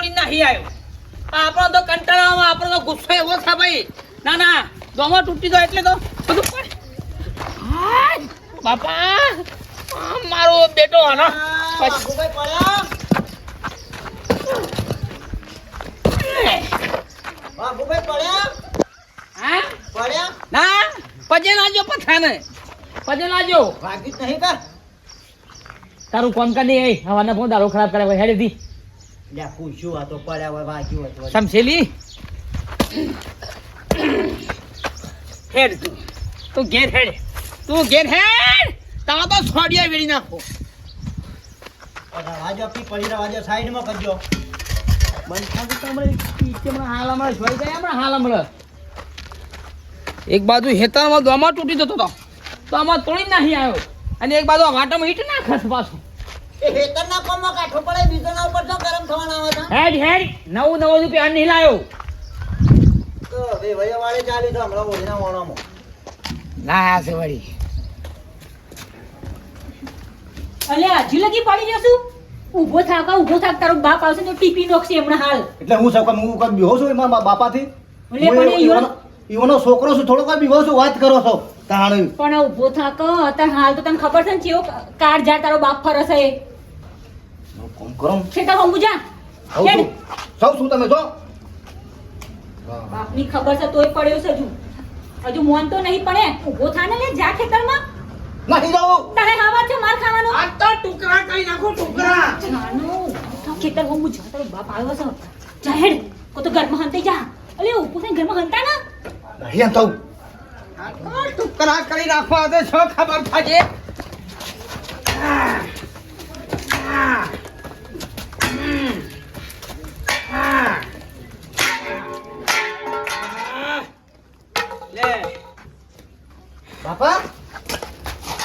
તોડી નાહી આવ્યો. આપણો તો કંટાળામાં આપણો તો ગુસ્સો એવો છે ભાઈ. ના ના દોમો તૂટી ગયો એટલે તો બધું બાપા મારો બેટો આનો. હા ના પજે લાજો પથાને. પજે લાજો તારું કોમ કરી હવાના ફોન દારૂ ખરાબ કરે હેડી સમજેલી હેડ તું. તું ઘેર હેડ. તું ઘેર હેડ. તા તો છોડિયા વેડી નાખો. એક બાજુ હેતરમાં દોમાં તૂટી જતો હતો તો આમાં તોડી નાખી આવ્યો અને એક બાજુ વાટામાં ઈટ નાખસ પાછો. હેડ હેડ નવું નવું રૂપિયા નહીં લાયો લાયા છે વળી. અલ્યા હજી લગી પડી જશું ઊભો થાક ઊભો થાક તારો બાપ આવશે તો ટીપી નોખશે હમણાં હાલ. એટલે હું સૌ હું કોઈ છું એમાં બાપાથી? એટલે પણ એ છોકરો છું થોડો કોઈ છું વાત કરો છો તાણ. પણ ઊભો થાક અત્યારે હાલ તો તને ખબર છે ને ચેવો કાર જા તારો બાપ ફરસ? કોમ કરો છે તાર અંબુજા સૌ છું. તમે જો. બાપની ખબર છે તોય પડ્યો છે હજુ. હજુ મોન તો નહીં પડે. ઊભો થાને લે જા ખેતરમાં. નહીં જાઉં. તારે હવા છે માર ખાવાનો? આ તો ટુકડા કરી નાખો ટુકડા. જાનું. ખેતર અંબુજા તારો બાપ આવ્યો છે. જાહેડ કો તો ઘરમાં હંતે જા. અલે ઊભો થઈને ઘરમાં હંતા ના. નહીં તો ટુકડા કરી નાખવા દે છો ખબર થાજે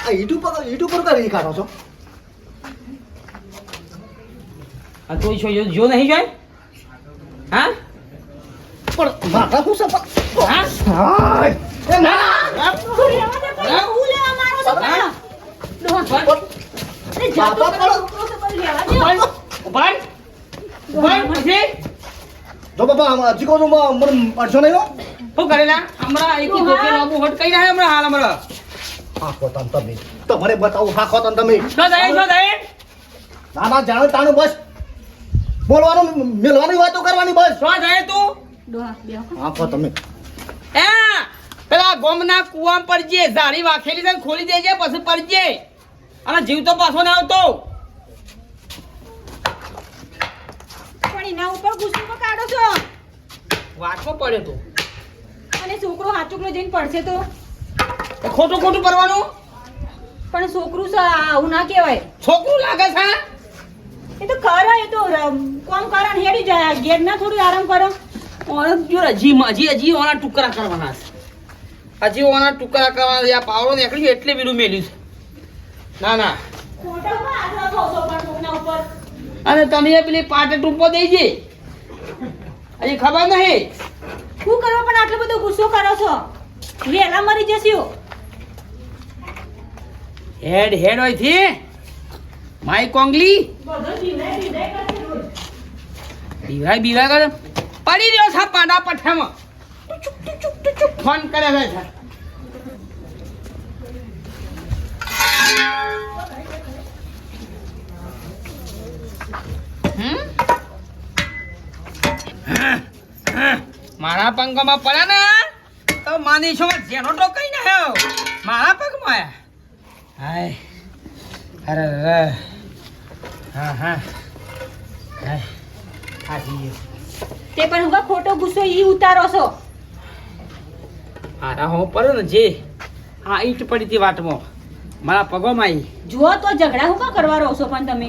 આ ઈટ ઉપર ઈટ ઉપર કરી કાઢો છો આ તું છો જો જો નહીં જોય હા પણ માથા હું પણ? હા એ ના જો બાપા હજી કહું છું મને અડશો નહીં હો શું કરેલા હમણાં એક હોટ કઈ રહ્યા હમણાં હાલ હમણાં હા ખોતન તમે. તમારે બતાવું હા ખોતન તમે. થાય શું થાય ના ના જાણો તાણું બસ. બોલવાનું મેલવાની વાતો કરવાની બસ. શું થાય તું. ડોહા હા ખો તમે. એ પેલા ગોમના કુવા પડજે ઝાડી વાખેલી છે ખોલી દેજે પછી પડજે. અને જીવ તો પાછો ના આવતો. પણ એના ઉપર ગુસ્સો કાઢો છો. વાંચવો પડ્યો તો. અને છોકરો હાચુકલો જઈને પડશે તો. ખોટું ખોટું કરવાનું? પણ છોકરું છે આવું ના કહેવાય. છોકરું લાગે છે? એ તો કરે એ તો કોમ કરે ને હેડી જાય. ઘેર ના થોડું આરામ કરો. ઓર જો હજી હજી હજી ઓના ટુકડા કરવાના છે. હજી ઓના ટુકડા કરવાના છે. આ પાવડો નીકળી એટલે બીડું મેલ્યું છે. ના ના. અને તમે પેલી પાટે ટૂંપો દેજે હજી ખબર નહીં. શું કરો પણ આટલો બધો ગુસ્સો કરો છો? વેલા મરી જશો. હેડ હેડ હોયથી? માય કોંગલી. બીવાય બીવાય કરે. પડી રહ્યો છે પાડા પઠામાં. ફોન કરે છે? મારા પંખમાં પડ્યા ને? તો માની છો જેનો ટોકાઈ ને મારા પગમાં આયા હાય. અરે રે હા હા. હાય. તે પણ હું ખોટો ગુસ્સો ઈ ઉતારો છો? આરા હો પડે ને જે. આ ઈટ પડી હતી વાટમાં. મારા પગોમાં આવી જુઓ તો ઝઘડા હું કા કરવા રહો છો પણ તમે?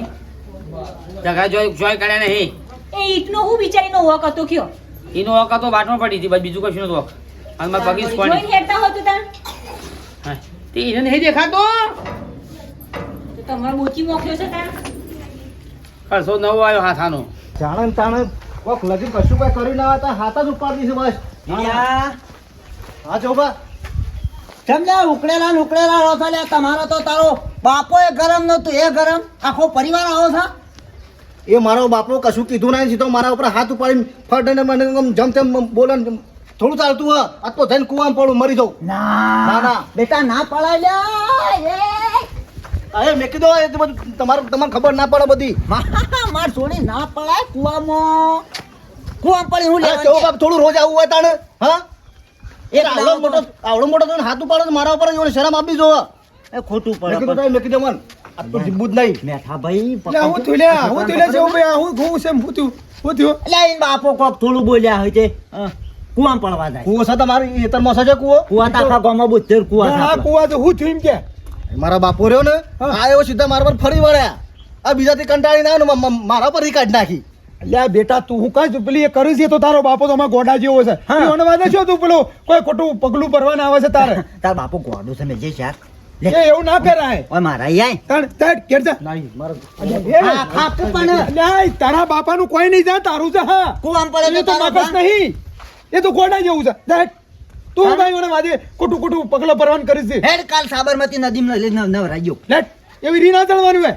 ઝઘડા જોઈ જોઈ કર્યા નહીં. એ ઈટનો હું વિચારીનો વોક હતો કયો? એનો વોક હતો વાટમાં પડી હતી બસ બીજું કશું નતું વોક અને મારા પગી જોઈને જોઈ હેડતા હોતું હા તે એને નહીં દેખાતો તમારે તમારો મોચી મોકલ્યો છે તાન કરશો નવો આવ્યો હાથાનો જાણે તાણે કોક લગી કશું કઈ કર્યું ના હતા હાથ જ ઉપાડી છે બસ. હા જો બા સમજ્યા ઉકળેલા ને ઉકળેલા રહો છો લ્યા? તમારો તો તારો બાપો એ ગરમ નતું એ ગરમ. આખો પરિવાર આવો છો? એ મારો બાપો કશું કીધું નહીં સીધો મારા ઉપર હાથ ઉપાડીને ફટ મને જમ તેમ બોલે ને થોડું ચાલતું હા આ તો જઈને કુવામાં પડું મરી જવું. ના, ના. બેટા ના પડાય લે. અરે મેં કીધું એ બધું તમારે તમારે ખબર ના પડે બધી. માર છોડી ના પડાય કુવામાં. કુવામાં પડી હું લેવા કેવું બાપ થોડું રોજ આવું હોય તાણે હા? એ આવડો મોટો આવડો મોટો થઈને હાથ ઉપાડો મારા ઉપર જોડે શરમ આપી જો એ ખોટું પડે મેં કીધું મન આ તો જીવવું નહીં. મેઠા ભાઈ હું થયું લે હું તું છે છે તું થયું એટલે બાપો કોક થોડું બોલ્યા હોય છે. અ, કુવામાં પડવા જાય કૂવો છે તમારી? ખેતરમાં છે કુવો? કુવા તો આખા ગામમાં બોતેર કુવા છે આ કુવા તો હું થયું એમ કે. મારા બાપો રહ્યો ને હા. આ એવો સીધા મારા પર ફરી વળ્યા. આ બીજાથી કંટાળી ના આવ્યો મારા પર કાઢ નાખી. અલ્યા બેટા તું હું કાંઈ પેલી એ કરી છે તો તારો બાપો તો અમારા ગોડા જેવો છે. એનો વાદે શું તું પેલું? કોઈ ખોટું પગલું ભરવાના આવે છે તારે? તાર બાપો ગોડું છે મેં જે શાક એ એવું ના કરાય ઓય મારા આય. તાણ તાણ જા. નહીં મારા હા, ખાપું પણ લે તારા બાપાનું કોઈ નહીં જા તારું છે હા. કુવામાં પડે તો તારા મગજ નહીં. એ તો ગોડા જેવું છે. જા તું ભાઈ મને વાદે ખોટું ખોટું પગલો પરવાન કરીશ હેડ કાલ સાબરમતી નદીમાં લઈ નવ નવરાઈ ગયો લેટ એવી રીના ચડવાનું હે.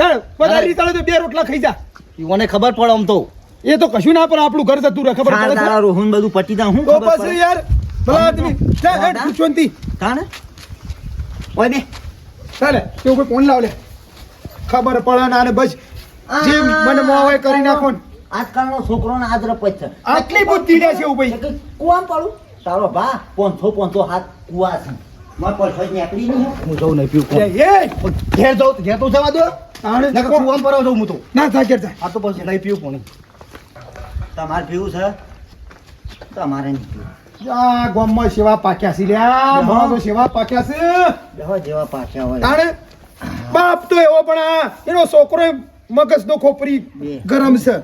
ચાલ વધારે રી ચાલે તો બે રોટલા ખાઈ જા. ઈઓને ખબર પડે આમ તો. એ તો કશું ના પણ આપણું ઘર જતું રહે ખબર પડે તારા રોહન બધું પટી દા હું તો ખબર પડે? યાર ભલા આદમી. જા હેડ પૂછવંતી તાણ ઓય બે. ચાલે કેવું કોઈ ફોન લાવ લે. ખબર પડે ના ને બસ. જે મને મોવાય કરી નાખો ને. આજકાલનો છોકરોને આદર પછ છે. આટલી બુદ્ધિ રે છે ઊભી ભાઈ. એટલે પડું. તારો બા પોંચો પોંચો હાથ કુવા છે. માર પર જ નીકળી નહીં હો. જઉં નહીં પીવું એ, એ. ઘેર જાઉં ઘેર તો જવા દો. તાણે નકર કૂવામાં પરાવ જાઉં હું તો. ના થા ઘેર જા આ તો પછી નહીં પીવું પણ તમારે પીવું છે? તમારે નહીં પીવું. આ ગામમાં સેવા પાક્યા છે લ્યા. સેવા પાક્યા છે. જેવા હોય. તાણે બાપ તો એવો પણ આ એનો છોકરો મગજનો ખોપરી ગરમ છે.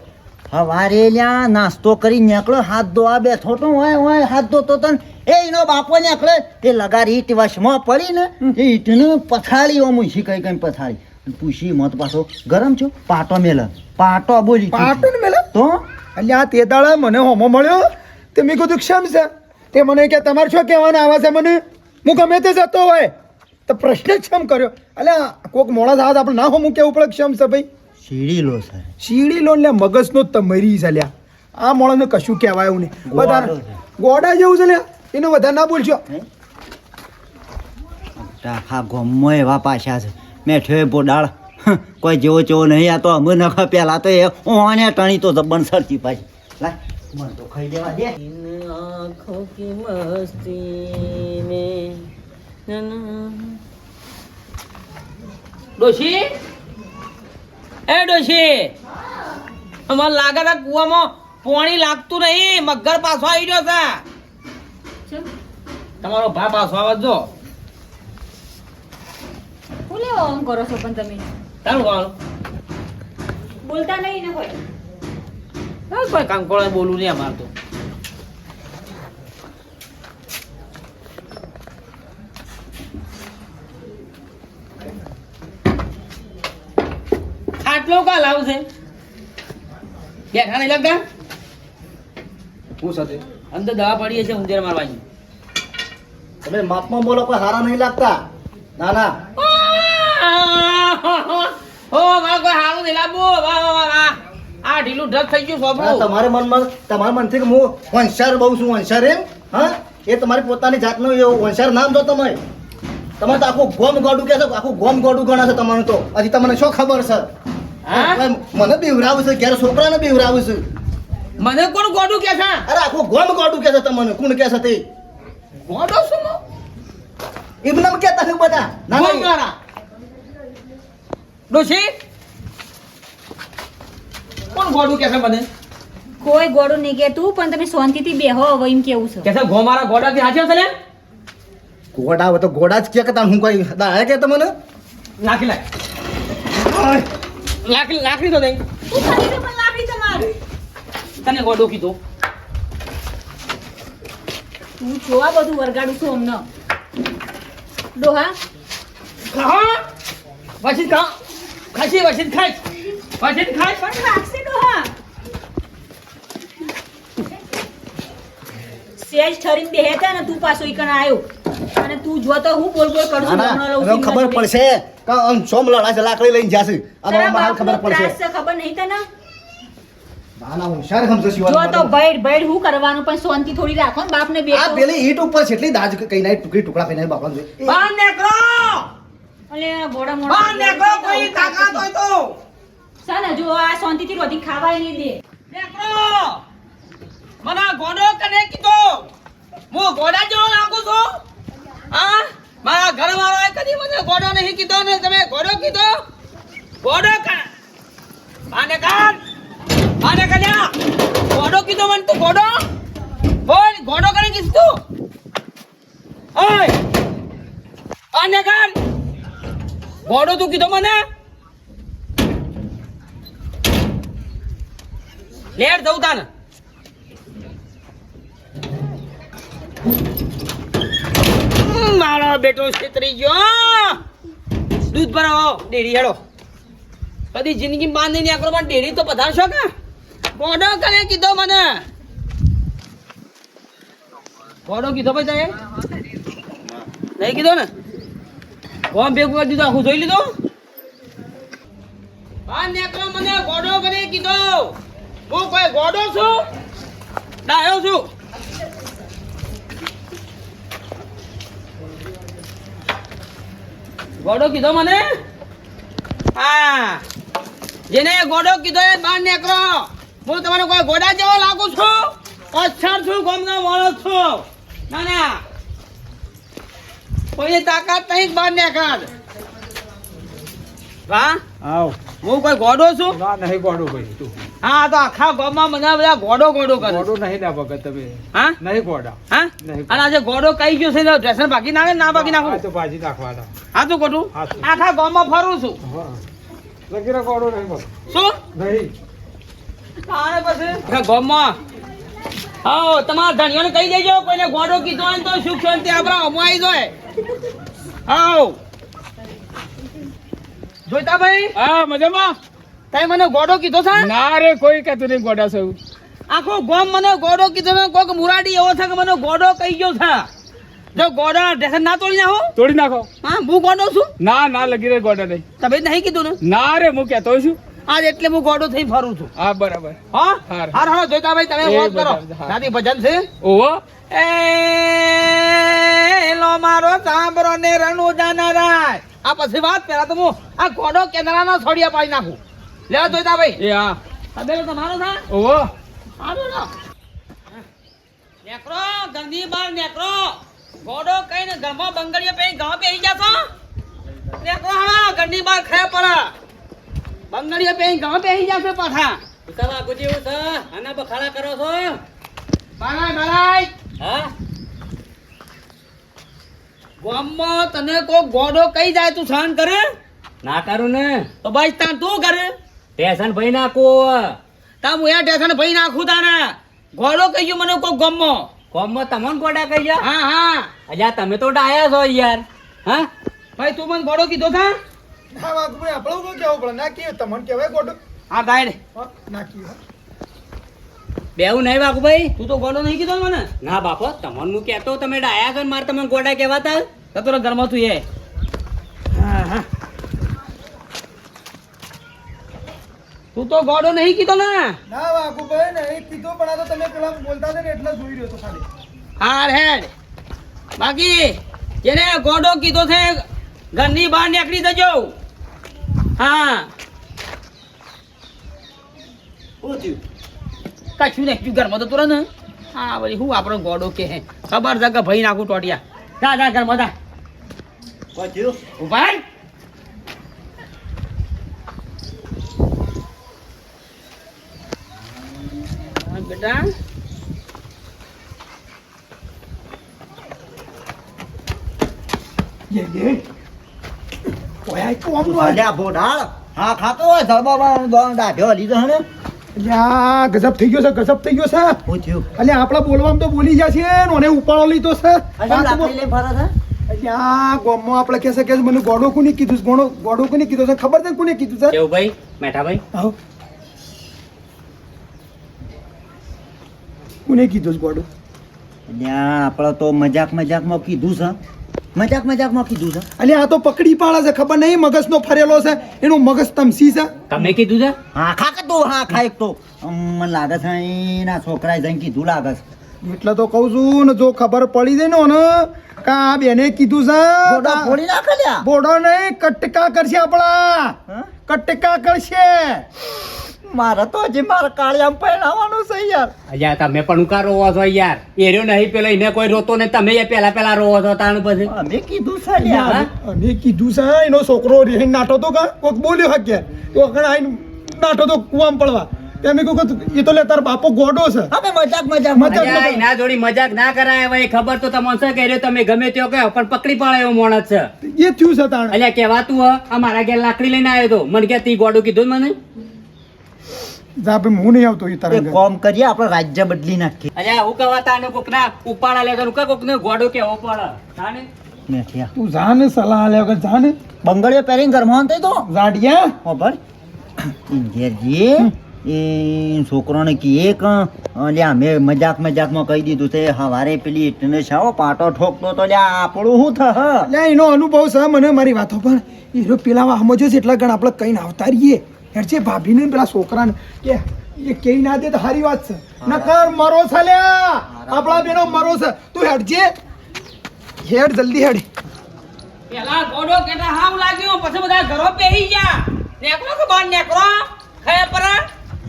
હવારે લ્યા નાસ્તો કરી નીકળો હાથ ધોવા બેઠો તો હોય હોય હાથ ધોતો તો ને. એ એનો બાપો નીકળે એ લગાર ઈટ વશમાં પડી ને એ ઈટને પથાળી ઓમ ઊંચી કઈ કઈ પથાળી પૂછી મત પાછો ગરમ છો? પાટો મેલ. પાટો બોલી પાટો ને મેલ? તો? અલ્યા તે દાડા મને હોમો મળ્યો? તે મેં કીધું ક્ષમ છે. તે મને કે તમારે શું કહેવાના આવે છે મને? હું ગમે તે જતો હોય. તો પ્રશ્ન ક્ષમ કર્યો. અલ્યા કોક મોડા સાથ આપણે ના હોમું કેવું પડે ક્ષમ છે ભાઈ? શીડીલો છે. શીડીલો એટલે મગજનો તમરી છે લ્યા. આ મોળાને કશું કહેવાય એવું નહીં. વધારે ગોડા જેવું છે લ્યા. એને વધારે ના બોલશો. આખા ગોમમાં એવા પાછા છે. મેઠ્યો પોડાળ કોઈ જેવો જેવો નહીં આ તો અમે નખા પેલા તો એ ઓને ટણી તો જબન સરતી પાછી. મસ્તી મે ડોશી? એ ડોશી અમારે લાગે છે કુવામાં પાણી લાગતું નહીં. મગર પાછો આવી ગયો છે. તમારો ભા પાછો આવે જો. હું લેવા આમ કરો છો પણ તમે? તારું કોણ બોલતા નહીં ને કોઈ? કોઈ કંકોળે બોલું નહીં અમારે તો. ખાટલો કા લાવશે બેઠા નહીં લાગતા હું સાથે? અંદર દવા પડી છે ઉંદર મારવાની. તમે માપમાં બોલો કોઈ હારા નહીં લાગતા. ના ના ઓ મારે કોઈ હારું નહીં લાવવું વાહ વાહ વાહ આ ઢીલું ઢગ થઈ ગયું આ તમારે મનમાં તમારા મનથી કે હું વંશાર બહુ છું વંશાર એમ? હા? એ તમારી પોતાની જાતનું વંશાર નામ તો તમે. તમારે તો આખું ગોમ ગોડું કે આખું ગોમ ગોડું ગણાશે છે તમારું તો. હજી તમને શું ખબર છે? મને બીવરાવું છે ઘેર છોકરાને બીવરાવું છે? મને કોણ ગોડું કે છે? અરે આખું ગોમ ગોડું કે છે તમને કોણ કે છે તે? ગોડો શું? એમને કેતા છે બધા. ના ના. ગોગારા. ડોશી? કોણ ગોડું કે છે મને? કોઈ ગોડું નહીં કહેતું પણ તમે શાંતિથી બેહો હવે એમ કેવું છે. કે છે ગો મારા ગોડાથી હાચો છે ને? ઘોડા આવે તો ગોડા જ કે કે તાણ હું કઈ દાયા કે તમને નાખી લાખ લાખી લાકડી તો પણ લાકડી તમારી તને ગોડું કીધો. તું જો આ બધું વરગાડું છું અમને. ડોહા. ખા પછી ખા ખાસી પછી ખાય. પછી ખાય. પણ રાખશે ડોહા. સેજ ઠરીને બેહેતા ને તું પાછો ઈકણ આવ્યો અને તું જો તો હું બોલ બોલ કરું છું ના, હમણાં ખબર પડશે કે આમ સોમ લડા છે લાકડી લઈને જાશે આ મારા હાલ ખબર પડશે. ખબર નહીં તને? ના ના હોશિયાર સમજો શિવાજી જો તો મારો. ભૈડ ભૈડ હું કરવાનું પણ શાંતિ થોડી રાખો ને બાપને આ પેલી ઈંટ ઉપર છેટલી દાજ કઈ નાઈ ટુકડી ટુકડા કઈ નાઈ બાપા બહાર નીકળો! અલે બોડા બહાર નીકળો કોઈ તાકાત હોય તો. ચાલે જો આ શાંતિથી રોધી ખાવાય નહીં દે. નીકળો! મને ગોડો કને કીધો? હું ગોડા જેવો લાગુ છું? હા મારા ઘર વાળાએ કદી મને ઘોડો નહીં કીધો ને તમે ગોડો કીધો? ગોડો માને કાન? માને કન્યા? ગોડો કીધો મને તું ગોડો? બોલ, ગોડો કને કીધું તું. ઓય! માને કાન? ગોડો તું કીધો મને? લેટ જવું તાને. મારો બેટો છેતરી ગયો. દૂધ ભરાવો, ડેરી હેડો. કદી જિંદગી બાંધી નહીં આકરો, પણ ડેરી તો પધારશો કે? ગોડો કરે કીધો મને. ગોડો કીધો ભાઈ તમે નહીં કીધો ને? કોમ ભેગું કરી દીધું, આખું જોઈ લીધું? હા નેકરો મને, ગોડો કરે કીધો. હું કોઈ ગોડો છું? ડાયો છું? ગોડો કીધો મને? હા. જેને ગોડો કીધો એ બહાર નીકળો. હું તમારો કોઈ ગોડા જેવો લાગુ છું? અક્ષર છું ગમનો માણસ છું. ના ના. કોઈની તાકાત નહીં બહાર નીકળ. વાહ આવ. હું કોઈ ગોડો છું? ના નહીં ગોડો ભાઈ તું. હા તો આખા ગામમાં મને બધા ગોડો ગોડો કરે ગોડો નહીં ના ભગત તમે. હા? નહીં ગોડા. હા? અને આજે ગોડો કઈ ગયો છે? તો સ્ટેશન ભાગી નાખે ના બાકી આ નાખું? તો ભાજી નાખવાના. હા તો ખોટું આખા ગામમાં ફરું છું. હા. લગીરા ગોડો નહીં ભગત. શું? નહીં. તારે પછી? આખા ગામમાં? હા તમારા ધણીઓને કહી દેજો કોઈને ગોડો કીધો હોય તો સુખ શાંતિ આપણા અમો આવી જાય. હા જોઈતા ભાઈ? હા મજામાં? તમે મને ગોડો કીધો છે? ના રે કોઈ કહેતું નહીં ગોડા સૌ આખો ગોમ મને ગોડો કીધો ને કોક મુરાડી એવો છે કે મને ગોડો કહી ગયો છે. જો ગોડા સ્ટેશન ના તોડી નાખો. તોડી નાખો. હા હું ગોડો છું? ના ના લગી રે ગોડા નહીં. તમે નહીં કીધું ને? ના રે હું કહેતો છું. આજ એટલે હું ગોડો થઈ ફરું છું. હા બરાબર. હા? હાર. હા જોઈતા ભાઈ તમે વાત કરો. દાદી ભજન છે? ઓહો. એ લો મારો સાંભળો ને રણુ જાનારાય આ પછી વાત પેલા તો હું આ ગોડો કેનારાનો છોડિયા પાડી નાખું. લેવા જોઈતા ભાઈ. એ હા. તબેલો તમારો થા. ઓહો. આવો લો. નેકરો ગંદી બાર નેકરો. ગોડો કઈને ઘરમાં બંગડીઓ પે ગાવ પે જાતો નેકરો હા ગંદી બાર ખે પડા. બંગડીઓ પે ગાવ પે જાતો પાછા. ઉતાવા ગુજી ઉત આના બખાડા કરો છો? બારાય બારાય હા? ગામમાં તને કોઈ ગોડો કઈ જાય તું સહન કરે? ના કરું ને. તો ભાઈ તાન તું કરે? ટેશન ભાઈ નાખો. તા હું એ ટેશન ભાઈ નાખું તાને. ગોળો કઈ મને કો ગમો. ગમો તમને ગોડા કહી જા હા હા. અજા તમે તો ડાયા છો યાર. હા? ભાઈ તું મને ગોળો કીધો થા હા ભાઈ આપણે શું કહેવું પડે? ના કહેવું તમને કહેવાય ગોડો? હા હા, ના કહેવાય બેવું નહીં બાપુ ભાઈ. તું તો ગોડો નહીં કીધો મને? ના બાપો તમને હું કહેતો તમે ડાયા છો ને મારે તમે ગોડા કહેવાતા? તો ઘરમાં તું એ હા હા તું તો ગોડો નહીં કીધો ને. ના વાઘુભાઈ નહીં કીધો પણ આ તો તમે પેલા બોલતા હતા ને એટલે જોઈ રહ્યો તો ખાલી. હાર હેડ. બાકી જેને ગોડો કીધો છે ઘરની બહાર નીકળી જજો. હા. શું ને કશું નહીં ઘરમાં તો તુરંત હા વળી હું આપણો ગોડો કે હે ખબર છે કે ભાઈ નાખું ટોટિયા. જા જા ઘરમાં જા. ઊભા રહે. હા, બેટા યે યે ઓય આ કોમનું આ અલ્યા ભોડાળ હા ખાતો હોય? ધરબામાં દાઢ્યો લીધો હે યા ગજબ થઈ ગયો છે ગજબ થઈ ગયો છે. શું થયું? એટલે આપણા બોલવામાં તો બોલી જાય ને ઓને ઉપાડો લીધો છે. અચ્છા લાકડી લઈને ફરે છે? અહીંયા ગોમમાં આપણે કહેશે કે મને ગોડો કોને કીધું છે? ગોડો ગોડો કોને કીધું છે? ખબર છે કોને કીધું છે? કેવું ભાઈ? મેઠા ભાઈ આવો. કોને કીધું છે ગોડો? અલ્યા આપણે તો મજાક મજાકમાં કીધું છે. મજાક મજાકમાં કીધું છે. અલે આ તો પકડી પાડે છે ખબર નહીં? મગજનો ફરેલો છે એનું મગજ તમસી છે. તમે કીધું છે? હા ખા કે તું હા ખા એક તો? મને લાગે છે એના છોકરાએ જઈને કીધું લાગે છે. એટલે તો કહું છું ને જો ખબર પડી જાય ને કે આ બેને કીધું છે છે ફોડી નાખે લ્યા. બોડો નહીં કટકા કરશે આપણા. કટકા કરશે. મારે તો હજી મારા કાળિયામ પહેરાવાનું છે યાર. અહીંયા તમે પણ ઉકા રોવો છો યાર. એર્યો નહીં પેલો એને કોઈ રોતો નહીં. તમે એ પેલા પેલા રોવો છો તાણ પછી. અમે કીધું છે યાર. અમે કીધું છે એનો છોકરો રેહીને નાટો તો કા? કોક બોલ્યો હક્યા તો અકણ આઈને નાટો તો કુવામ પડવા. તમે કહું કે એ તો લે તાર બાપો ગોડો છે. અમે મજાક મજાક મજાક. ના જોડી મજાક ના કરાય હવે એ ખબર તો તમને છે કર્યો? તમે ગમે તેવો કહો પણ પકડી પાડે એવો માણસ છે. એ થયું છે તાણ. અલ્યા કહેવાતું હ આ મારા ઘેર લાકડી લઈને આવ્યો તો. મને કે તી ગોડું કીધું મને? જા ભાઈ હું નહીં આવતો એ એક કોમ કરીએ આપણે રાજ્ય બદલી નાખીએ. અલ્યા હું કહેવા તાને કોક ના ઉપાડા લે કોક ને ગોડો કેવો પડે? તાને મેઠિયા તું જા સલાહ આલ્યા વગર જા ને. પહેરીને ઘરમાં થઈ તો જાડિયા ખબર ઇન્જેરજી એ છોકરોને કીએ કે લ્યા મેં મજાક મજાકમાં કહી દીધું છે હવારે પેલી ઈટને છાવો પાટો ઠોકતો તો લ્યા આપણું શું થહ? એટલે એનો અનુભવ છે મને મારી વાતો પણ હીરો પેલા સમજો છે એટલા ગણ આપણે કઈ આવતા રહીએ. યાર છે ભાભીને ને પેલા છોકરાને કે એ કેઈ ના દે તો સારી વાત છે. નકર મરો છે લ્યા. આપણા બેનો મરો છે. તું હેડજે. હેડ જલ્દી હેડ. પેલા ગોડો કેટા હાવ લાગ્યો પછી બધા ઘરો બેહી ગયા. નેકરો કે બાર નેકરો ખે પર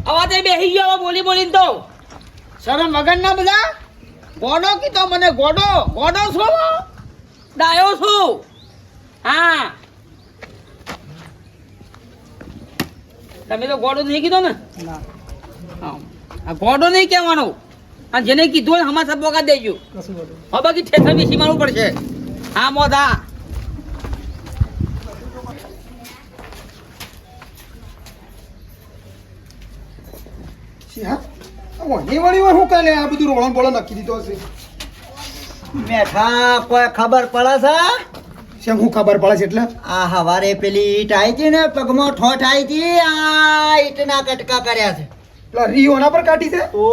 અવાજે બેહી ગયો બોલી બોલીને તો. શરમ વગર ના બધા? ગોડો કીધો મને ગોડો ગોડો છો? ડાયો છું. હા. તમે તો ગોડો નહીં કીધો ને? હા. ગોડો નહીં કહેવાનો. આ જેને કીધું હોય હમા સબ વગર દેજો. હવે બાકી ઠેઠર બેસી મારવું પડશે હા મેઠા ખબર પડે છે? શેમ હું ખબર પડે છે એટલે? આ હવારે પેલી ઈટ આવી હતી ને પગમાં ઠોઠ આવી હતી આ ઈટના કટકા કર્યા છે. પેલા રીઓના પર કાઢી છે? તો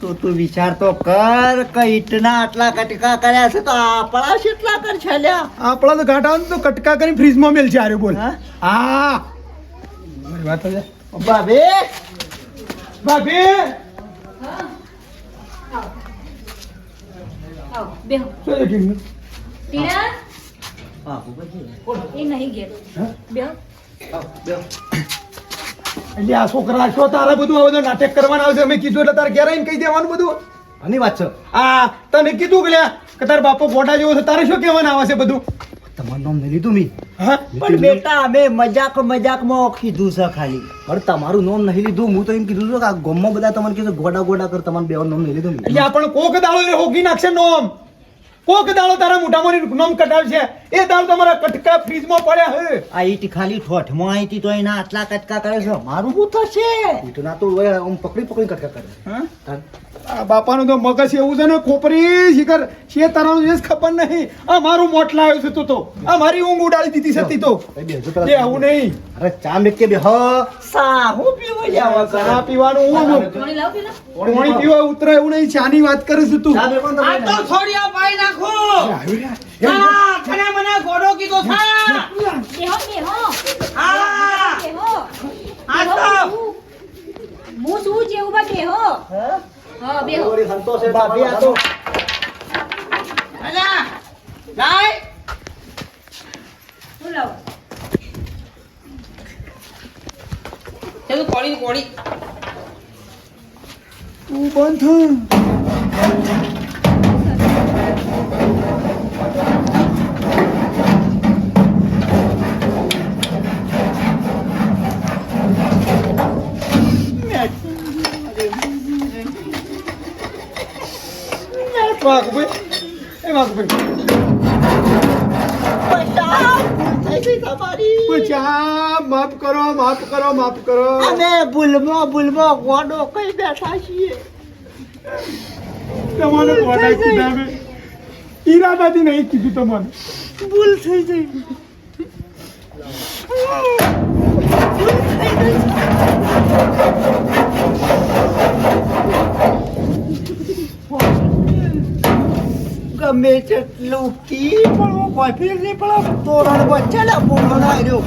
તો તું વિચાર તો કર કે ઈટના આટલા કટકા કર્યા છે તો આપણા કેટલા કર છે લ્યા આપણા તો ઘાટા તો કટકા કરી ફ્રીજમાં મેલ છે આરે બોલ. હા? હા. મારી વાત છે ભાભી ભાભી આવો બેહો. એ નહીં? બેહો. એટલે આ છોકરા છો તારે બધું આ બધું નાટક કરવાના આવશે અમે કીધું એટલે તારે ઘેર આવીને કહી દેવાનું બધું. આની વાત છે. આ તને કીધું કે લ્યા કે તારા બાપો ગોટા જેવો છે. તારે શું કહેવાના આવે છે બધું? નામ નહીં લીધું મી. પણ બેટા અમે મજાક મજાકમાં કીધું છે ખાલી. પણ તમારું નામ નહીં લીધું હું તો એમ કીધું છું કે આ ગામમાં બધા તમને કીધું ગોડા ગોડા કર તમારું બે નામ નહીં લીધું મી. એટલે આપણને કોક દાડો એ હોગી નાખશે નોમ. કોક દાડો તારા મોઢામાં નોમ કટાવશે એ દાડો તમારા કટકા ફ્રીજમાં પડ્યા હે. આ ઈટ ખાલી ઠોઠમાં માં હતી તો એના આટલા કટકા કરે છે. મારું શું થશે? ઈટના તો હવે આમ પકડી પકડી કટકા કરે. હા? આ બાપાનું તો મગજ એવું છે ને ખોપરી શિખર. છે તારાનું જે ખબર નહીં. આ મારું મોટ લાવ્યો છે તું તો. આ મારી ઊંઘ ઉડાડી દીધી છે તો પેલા આવું નહીં. અરે ચા મેકે બે હ. સા હું પીવો લ્યા ચા પીવાનું? હું પાણી લાવ પેલા. પાણી પીવા ઉતરે એવું નહીં ચાની વાત કરે છે તું. આ તો છોડિયા પાઈ નાખો. આ ખને મને ગોડો કીધો છે બેહો બેહો. હા. બેહો આ તો. હું- શું જેવું બા બેહો. હા? બેહો. વળી સંતોષ છે ભાભી આ તો અલા જાય શું લાવ? તે તો કોળી કોળી. તું બંધ થા. વાઘભાઈ એ વાઘભાઈ તમારી ચા માફ કરો માફ કરો માફ કરો. અમે ભૂલમાં ભૂલમાં ગોડો કઈ બેઠા છીએ. તમારે ગોડા કીધા મેં ઈરાદાથી નહીં કીધું તમારે ભૂલ થઈ ગઈ. ગમે તેટલું કી પણ કોઈ ફેર નહીં પડે તોરણ વચ્ચે ને બોલો આવ્યો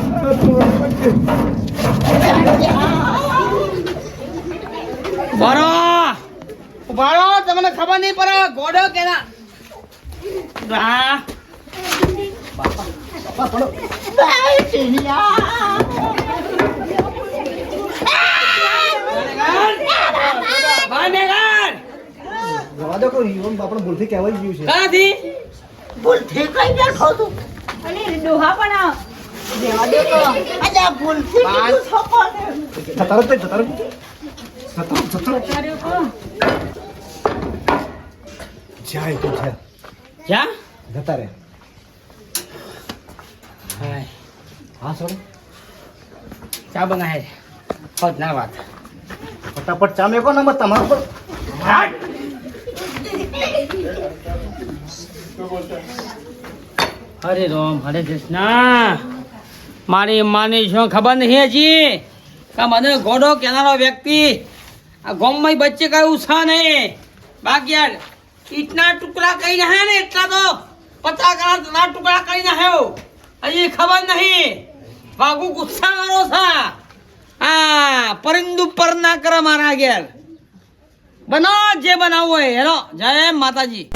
ઉભારો ઉભારો તમને ખબર નહીં પડે ગોડો કે ના? હા બહાર નીકળ. જવા દો કોઈ ઈવન આપણે ભૂલથી કહેવાય ગયું છે. કાથી ભૂલથી કઈ બેઠો તું. અને ડોહા પણ જવા દો તો. અલ્યા ભૂલથી કીધું છોકરાને. જતા રહો તે, જતા રહો. જતા રહો, જતા રહો. કર્યો તો. જાય તો છે. જા જતા રહે. હાય. હા સોરી. ચા બનાય. હોત ના વાત. ફટાફટ ચા મેકો નંબર તમારો પર. હરે રામ, હરે કૃષ્ણ. મારી માની શું ખબર નહીં હજી? કે મને ઘોડો કેનારો વ્યક્તિ આ ગોમમાં બચ્ચે કયું છે નહીં બાકી યાર ઈટના ટુકડા કઈ ના ને એટલા તો? પચાસ ના ટુકડા કઈ ના હજી ખબર નહીં. વાઘુ ગુસ્સા વાળો છે. હા પરિંદુ પર ના કરે મારા ઘેર. બનાવો જે બનાવવું હોય. હેલો, જય માતાજી.